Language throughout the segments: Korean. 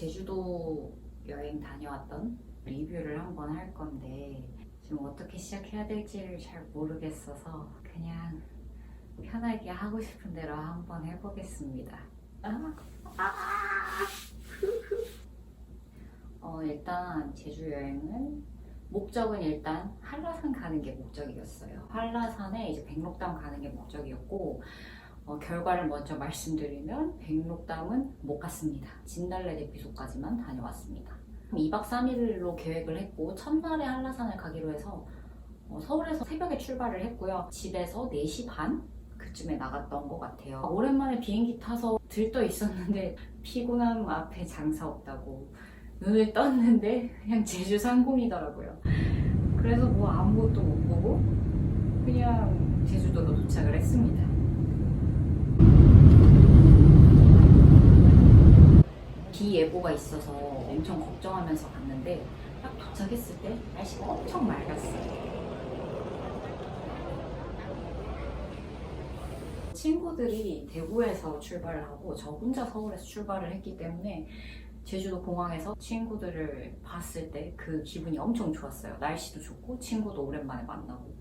제주도 여행 다녀왔던 리뷰를 한번 할 건데 지금 어떻게 시작해야 될지를 잘 모르겠어서 그냥 편하게 하고 싶은 대로 한번 해보겠습니다. 아, 아, 어, 일단 제주 여행은 목적은 일단 한라산 가는 게 목적이었어요. 한라산에 이제 백록담 가는 게 목적이었고 어, 결과를 먼저 말씀드리면 백록담은 못 갔습니다. 진달래 대피소까지만 다녀왔습니다. 2박 3일로 계획을 했고 첫날에 한라산을 가기로 해서 어, 서울에서 새벽에 출발을 했고요. 집에서 4시 반 그쯤에 나갔던 것 같아요. 오랜만에 비행기 타서 들떠 있었는데 피곤함 앞에 장사 없다고 눈을 떴는데 그냥 제주 상공이더라고요. 그래서 뭐 아무것도 못 보고 그냥 제주도로 도착을 했습니다. 비 예보가 있어서 엄청 걱정하면서 갔는데 딱 도착했을 때 날씨가 엄청 맑았어요. 친구들이 대구에서 출발을 하고 저 혼자 서울에서 출발을 했기 때문에 제주도 공항에서 친구들을 봤을 때 그 기분이 엄청 좋았어요. 날씨도 좋고 친구도 오랜만에 만나고.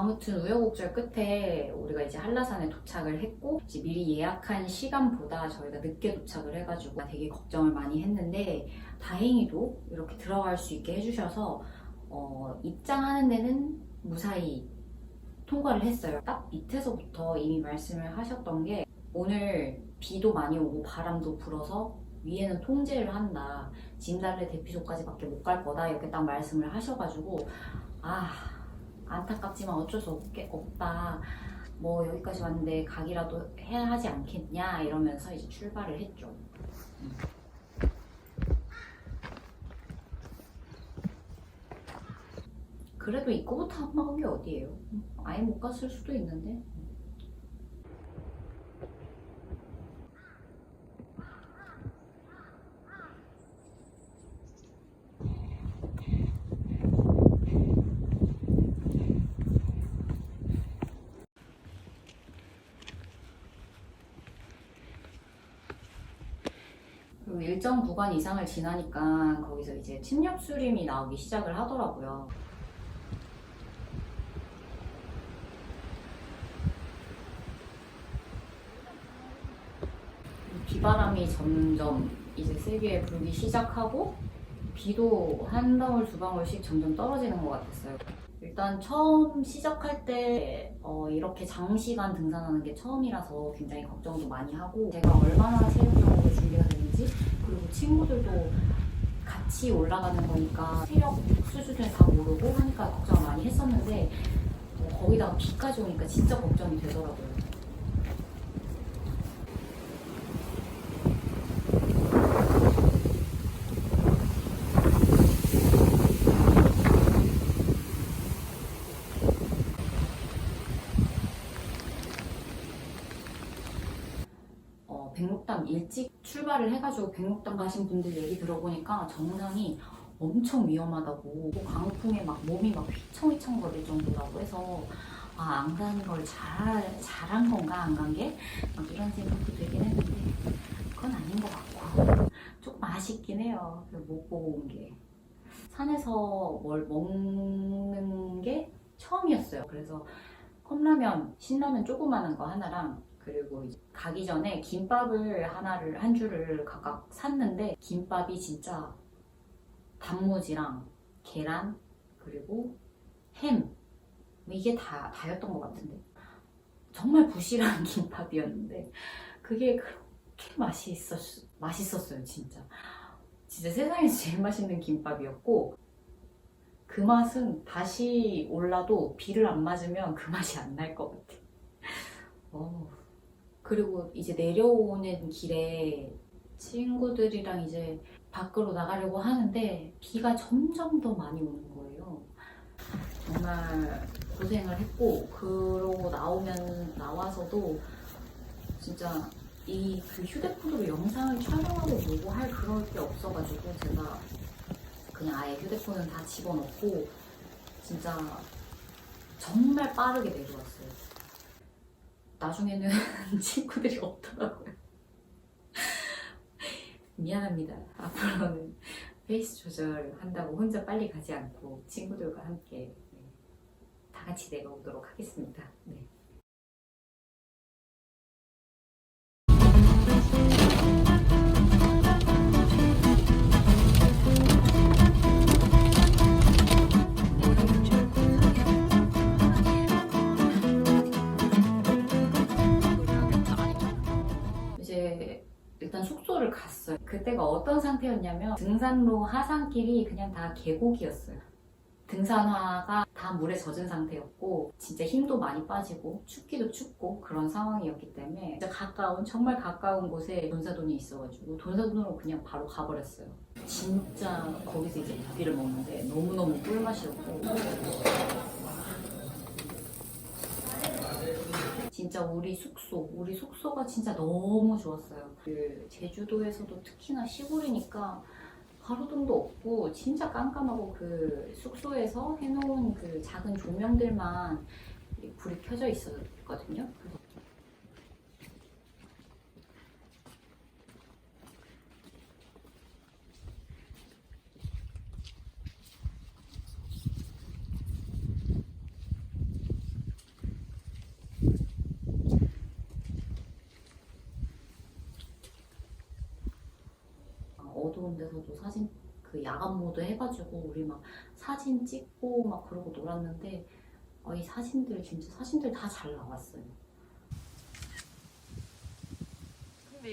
아무튼 우여곡절 끝에 우리가 이제 한라산에 도착을 했고 이제 미리 예약한 시간보다 저희가 늦게 도착을 해가지고 되게 걱정을 많이 했는데 다행히도 이렇게 들어갈 수 있게 해주셔서 어, 입장하는 데는 무사히 통과를 했어요. 딱 밑에서부터 이미 말씀을 하셨던 게 오늘 비도 많이 오고 바람도 불어서 위에는 통제를 한다. 진달래 대피소까지밖에 못 갈 거다. 이렇게 딱 말씀을 하셔가지고 아 안타깝지만 어쩔 수 없게, 없다. 뭐 여기까지 왔는데 가기라도 해야 하지 않겠냐 이러면서 이제 출발을 했죠. 음. 그래도 입구부터 안 막은 게 어디예요? 아예 못 갔을 수도 있는데. 일정 구간 이상을 지나니까 거기서 이제 침nhập 수림이 나오기 시작을 하더라고요. 비바람이 점점 이제 세게 불기 시작하고 비도 한 방울 두 방울씩 점점 떨어지는 것 같았어요. 일단 처음 시작할 때 어, 이렇게 장시간 등산하는 게 처음이라서 굉장히 걱정도 많이 하고 제가 얼마나 체력적으로 준비가 되는지 그리고 친구들도 같이 올라가는 거니까 체력 수준을 다 모르고 하니까 걱정을 많이 했었는데 어, 거기다가 비까지 오니까 진짜 걱정이 되더라고요. 어, 백록담 일찍 출발을 해가지고 백록담 가신 분들 얘기 들어보니까 정상이 엄청 위험하다고. 강풍에 막 몸이 막 휘청휘청 거릴 정도라고 해서 아, 안 가는 걸 잘, 잘한 건가 안 간 게? 막 이런 생각도 들긴 했는데 그건 아닌 것 같고. 조금 아쉽긴 해요. 그못 보고 온 게. 산에서 뭘 먹는 게 처음이었어요. 그래서 컵라면 신라면 조그마한 거 하나랑 그리고 가기 전에 김밥을 하나를 한 줄을 각각 샀는데 김밥이 진짜 단무지랑 계란 그리고 햄뭐 이게 다 다였던 것 같은데 정말 부실한 김밥이었는데 그게 그렇게 맛이 있었 맛있었어요 진짜 진짜 세상에서 제일 맛있는 김밥이었고 그 맛은 다시 올라도 비를 안 맞으면 그 맛이 안 날 것 같아. 어. 그리고 이제 내려오는 길에 친구들이랑 이제 밖으로 나가려고 하는데 비가 점점 더 많이 오는 거예요. 정말 고생을 했고 그러고 나오면 나와서도 진짜 이 그 휴대폰으로 영상을 촬영하고 뭐고 할 그럴 게 없어가지고 제가 그냥 아예 휴대폰은 다 집어넣고 진짜 정말 빠르게 내려왔어요. 나중에는 친구들이 없더라고요. 미안합니다. 앞으로는 페이스 조절한다고 혼자 빨리 가지 않고 친구들과 함께 네, 다 같이 내려오도록 하겠습니다. 네. 그때가 어떤 상태였냐면 등산로 하산길이 그냥 다 계곡이었어요. 등산화가 다 물에 젖은 상태였고 진짜 힘도 많이 빠지고 춥기도 춥고 그런 상황이었기 때문에 진짜 가까운 정말 가까운 곳에 돈사돈이 있어가지고 돈사돈으로 그냥 바로 가버렸어요. 진짜 거기서 이제 밥비를 먹는데 너무너무 꿀맛이었고 진짜 우리 숙소, 우리 숙소가 진짜 너무 좋았어요. 그 제주도에서도 특히나 시골이니까 가로등도 없고 진짜 깜깜하고 그 숙소에서 해놓은 그 작은 조명들만 불이 켜져 있었거든요. 그래서 어두운 데서도 사진 그 야간 모드 해가지고 우리 막 사진 찍고 막 그러고 놀았는데 어, 이 사진들 진짜 사진들 다 잘 나왔어요.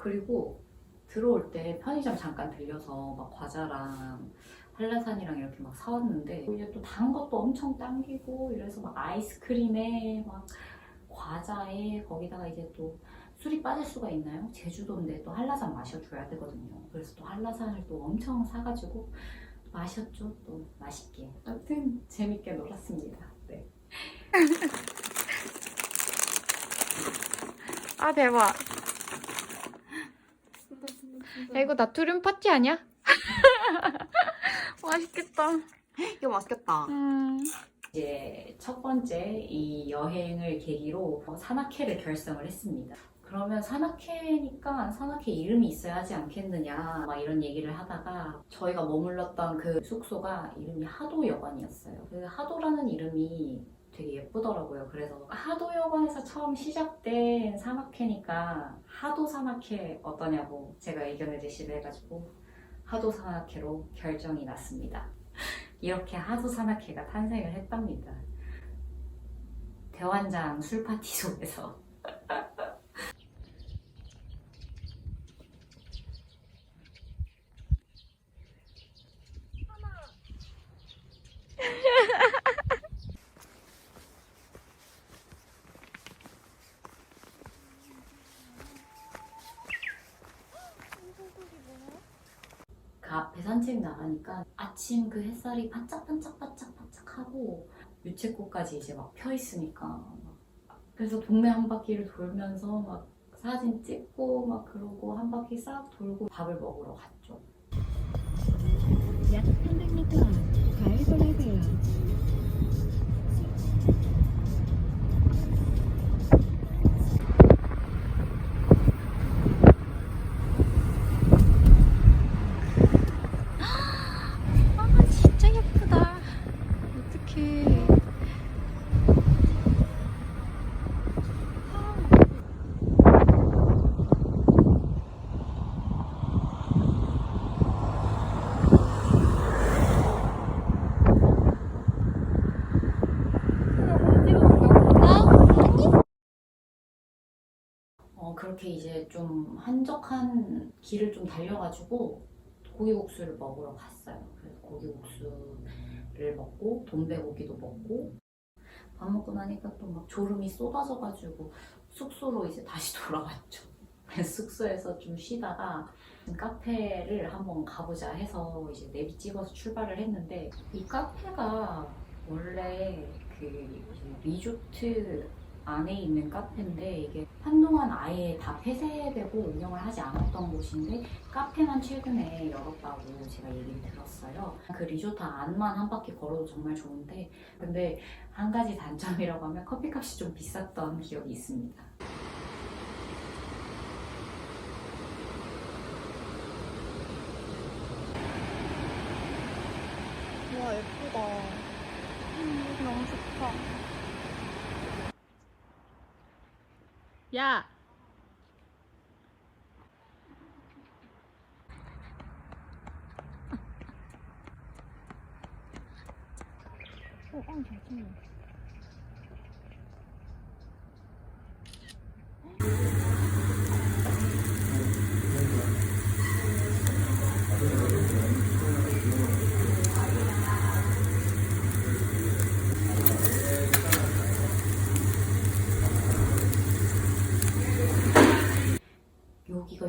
그리고 들어올 때 편의점 잠깐 들려서 막 과자랑 한라산이랑 이렇게 막 사왔는데 이제 또 단 것도 엄청 당기고 이래서 막 아이스크림에 막 과자에 거기다가 이제 또 술이 빠질 수가 있나요? 제주도인데 또 한라산 마셔줘야 되거든요. 그래서 또 한라산을 또 엄청 사가지고 마셨죠. 또 맛있게. 아무튼 재밌게 놀았습니다. 네. 아 대박. 야 이거 나트륨 파티 아니야? 맛있겠다. 이거 맛있겠다. 음. 이제 첫 번째 이 여행을 계기로 산악회를 결성을 했습니다. 그러면 산악회니까 산악회 이름이 있어야 하지 않겠느냐 막 이런 얘기를 하다가 저희가 머물렀던 그 숙소가 이름이 하도여관이었어요. 그 하도라는 이름이 되게 예쁘더라고요. 그래서 하도여관에서 처음 시작된 산악회니까 하도 산악회 어떠냐고 제가 의견을 제시를 해가지고 하도 산악회로 결정이 났습니다. 이렇게 하도 산악회가 탄생을 했답니다. 대환장 술파티 속에서 그 앞에 산책 나가니까 아침 그 햇살이 반짝반짝반짝반짝하고 유채꽃까지 이제 막 펴 있으니까 막 그래서 동네 한 바퀴를 돌면서 막 사진 찍고 막 그러고 한 바퀴 싹 돌고 밥을 먹으러 갔죠. 약 300m 앞 가해선하세요. 그렇게 이제 좀 한적한 길을 좀 달려가지고 고기국수를 먹으러 갔어요. 그래서 고기국수를 먹고 돈배고기도 먹고 밥 먹고 나니까 또 막 졸음이 쏟아져가지고 숙소로 이제 다시 돌아왔죠. 숙소에서 좀 쉬다가 카페를 한번 가보자 해서 이제 내비 찍어서 출발을 했는데 이 카페가 원래 그 리조트 안에 있는 카페인데 이게 한동안 아예 다 폐쇄되고 운영을 하지 않았던 곳인데 카페만 최근에 열었다고 제가 얘기를 들었어요. 그 리조트 안만 한 바퀴 걸어도 정말 좋은데 근데 한 가지 단점이라고 하면 커피값이 좀 비쌌던 기억이 있습니다. 와 예쁘다. 음, 여기 너무 좋다. 야. 어, 아, 잘찍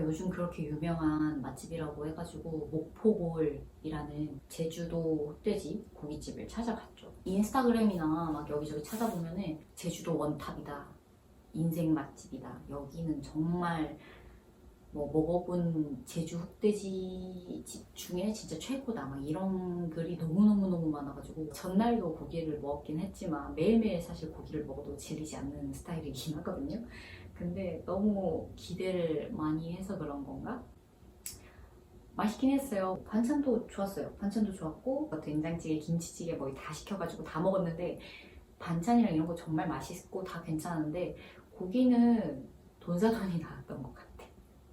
요즘 그렇게 유명한 맛집이라고 해가지고 목포골이라는 제주도 흑돼지 고깃집을 찾아갔죠. 인스타그램이나 막 여기저기 찾아보면은 제주도 원탑이다. 인생 맛집이다. 여기는 정말 뭐 먹어본 제주 흑돼지 집 중에 진짜 최고다. 막 이런 글이 너무너무너무 많아가지고 전날도 고기를 먹긴 했지만 매일매일 사실 고기를 먹어도 질리지 않는 스타일이긴 하거든요. 근데 너무 기대를 많이 해서 그런 건가? 맛있긴 했어요. 반찬도 좋았어요. 반찬도 좋았고 된장찌개, 김치찌개 뭐 다 시켜가지고 다 먹었는데 반찬이랑 이런 거 정말 맛있고 다 괜찮은데 고기는 돈사돈이 나왔던 것 같아.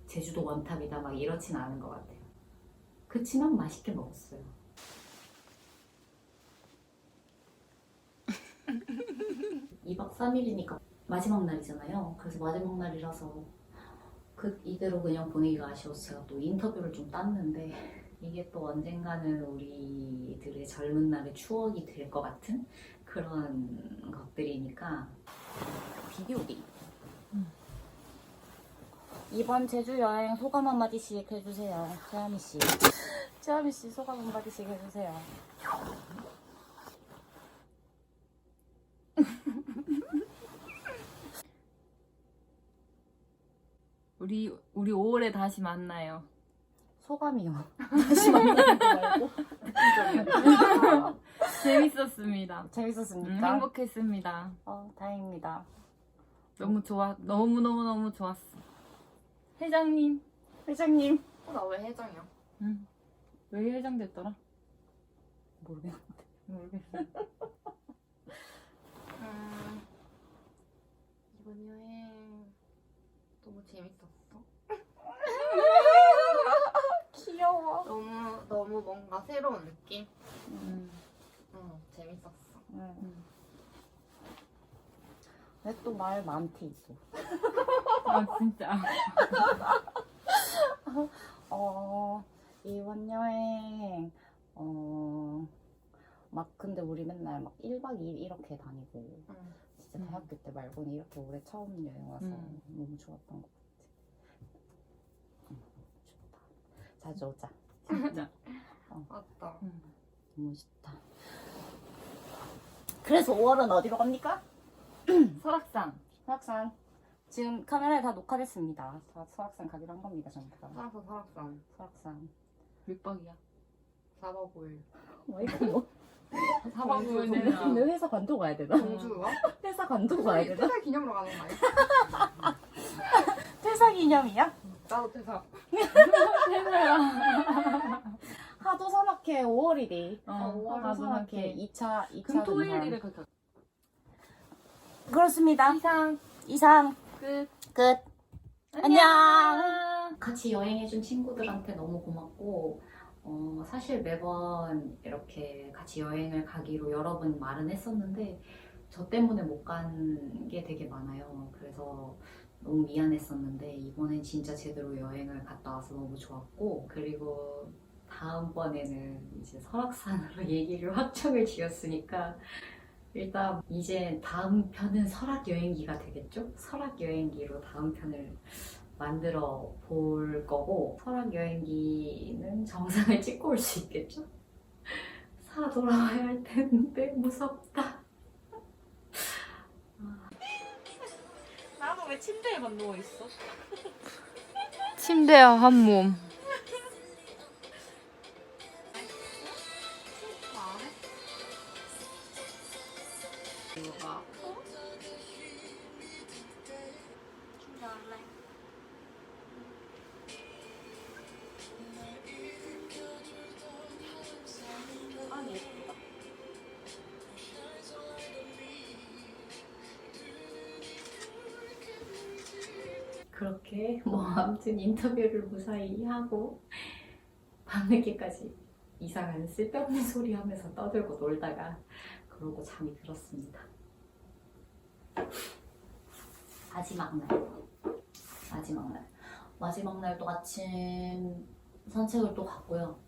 제주도 원탑이다 막 이렇진 않은 것 같아요. 그치만 맛있게 먹었어요. 이박 3일이니까 마지막 날이잖아요. 그래서 마지막 날이라서 그 이대로 그냥 보내기가 아쉬워서 제가 또 인터뷰를 좀 땄는데 이게 또 언젠가는 우리들의 젊은 날의 추억이 될 것 같은 그런 것들이니까 비디오기 이번 제주 여행 소감 한마디씩 해주세요. 최하미 씨. 최하미 씨 소감 한마디씩 해주세요. 우리 우리 5월에 다시 만나요. 소감이요. 다시 만나는 거 말고. 재밌었습니다. 음, 재밌었습니까? 행복했습니다. 어, 다행입니다. 너무 좋아. 너무 너무 너무 좋았어. 회장님. 회장님. 나왜 해장이야? 응. 왜 회장됐더라? 모르겠는데. 모르겠어. 음, 이번 여행 너무 재밌었어. 귀여워. 너무 너무 뭔가 새로운 느낌. 음. 응, 재밌었어. 응. 왜또 말 많대 또. 아 진짜. 어, 이번 여행, 어, 막 근데 우리 맨날 막 1박 2일 이렇게 다니고, 응. 진짜 음. 대학교 때 말고는 이렇게 올해 처음 여행 와서 음. 너무 좋았던 것 같아. 응, 좋다. 자주 오자. 진짜. 맞다. 음. 너무 좋다. 그래서 5월은 어디로 갑니까? 설악산. 설악산. 지금 카메라에 다 녹화됐습니다. 서- 설악산 가기로 한 겁니다, 전부 다. 살아서 설악산 설악산. 몇 박이야? 4박 5일. 뭐 이거 뭐? 4박 5일 근데 내내. 회사 관두고 가야 되나? 공주가? 회사 관두고 가야 되나? 퇴사 기념으로 가는 거 아니야? 퇴사 기념이야? 나도 퇴사. 하도 사막해 5월이래. 어, 어, 하도 사막해 2차 2차 금토일일에 그렇게. 그렇습니다. 이상 이상 끝. 끝. 안녕. 같이 여행해준 친구들한테 너무 고맙고 어, 사실 매번 이렇게 같이 여행을 가기로 여러 번 말은 했었는데 저 때문에 못 간 게 되게 많아요. 그래서 너무 미안했었는데 이번엔 진짜 제대로 여행을 갔다 와서 너무 좋았고 그리고 다음번에는 이제 설악산으로 얘기를 확정을 지었으니까 일단 이제 다음 편은 설악 여행기가 되겠죠? 설악 여행기로 다음 편을 만들어 볼 거고 설악 여행기는 정상을 찍고 올 수 있겠죠? 사 돌아와야 할 텐데 무섭다. 나는 왜 침대에만 누워 있어? 침대와 한 몸. 아무튼 인터뷰를 무사히 하고 밤늦게까지 이상한 쓸데없는 소리 하면서 떠들고 놀다가 그러고 잠이 들었습니다. 마지막 날 마지막 날 마지막 날도 아침 산책을 또 갔고요.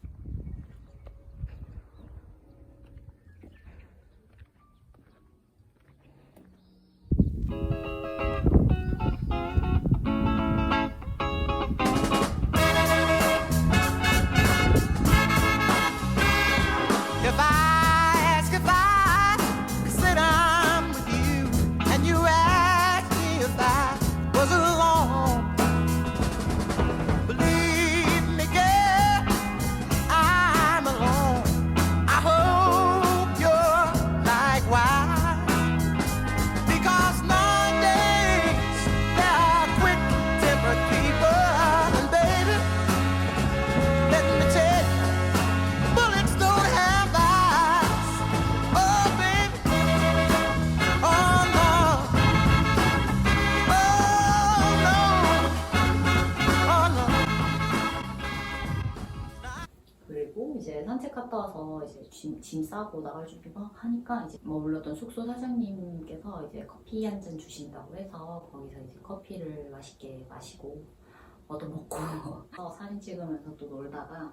이제 산책 갔다 와서 이제 짐, 짐 싸고 나갈 준비 막 하니까 이제 머물렀던 숙소 사장님께서 이제 커피 한 잔 주신다고 해서 거기서 이제 커피를 맛있게 마시고 얻어먹고 어, 사진 찍으면서 또 놀다가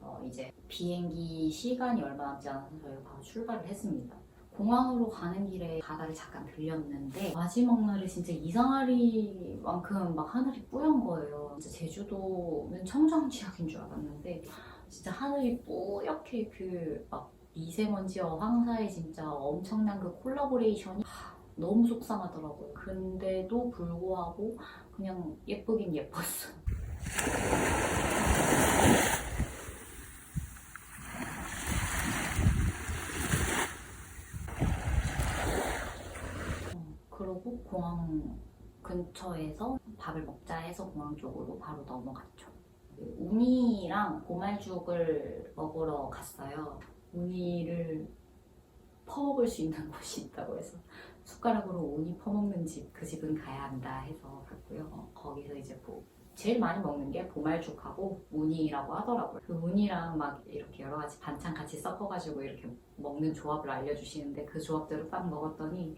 어, 이제 비행기 시간이 얼마 남지 않아서 저희가 바로 출발을 했습니다. 공항으로 가는 길에 바다를 잠깐 들렸는데 마지막 날에 진짜 이상하리만큼 막 하늘이 뿌연 거예요. 진짜 제주도는 청정 지역인 줄 알았는데 진짜 하늘이 뿌옇게 그 막 미세먼지와 황사의 진짜 엄청난 그 콜라보레이션이 하, 너무 속상하더라고요. 근데도 불구하고 그냥 예쁘긴 예뻤어. 어, 그러고 공항 근처에서 밥을 먹자 해서 공항 쪽으로 바로 넘어갔죠. 그 우니랑 고말죽을 먹으러 갔어요. 우니를 퍼먹을 수 있는 곳이 있다고 해서 숟가락으로 우니 퍼먹는 집, 그 집은 가야 한다 해서 갔고요. 어, 거기서 이제 뭐 제일 많이 먹는 게 보말죽하고 우니라고 하더라고요. 그 우니랑 막 이렇게 여러 가지 반찬 같이 섞어가지고 이렇게 먹는 조합을 알려주시는데 그 조합대로 딱 먹었더니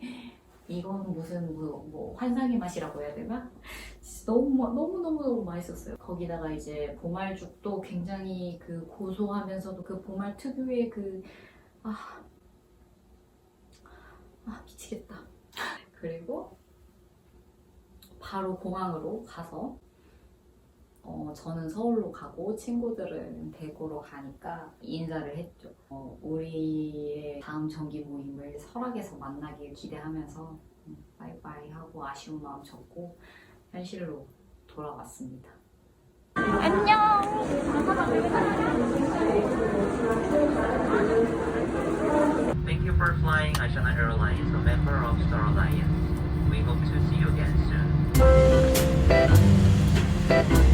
이건 무슨 뭐, 뭐 환상의 맛이라고 해야 되나? 너무 너무 너무 너무 맛있었어요. 거기다가 이제 보말죽도 굉장히 그 고소하면서도 그 보말 특유의 그 아, 아 미치겠다. 그리고 바로 공항으로 가서 어, 저는 서울로 가고 친구들은 대구로 가니까 인사를 했죠. 어, 우리의 다음 정기 모임을 설악에서 만나길 기대하면서 음, 바이바이 하고 아쉬운 마음 접고 현실로 돌아왔습니다. Thank you for flying Asiana Airlines, a member of Star Alliance. We hope to see you again soon.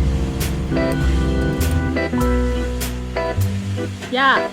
Yeah.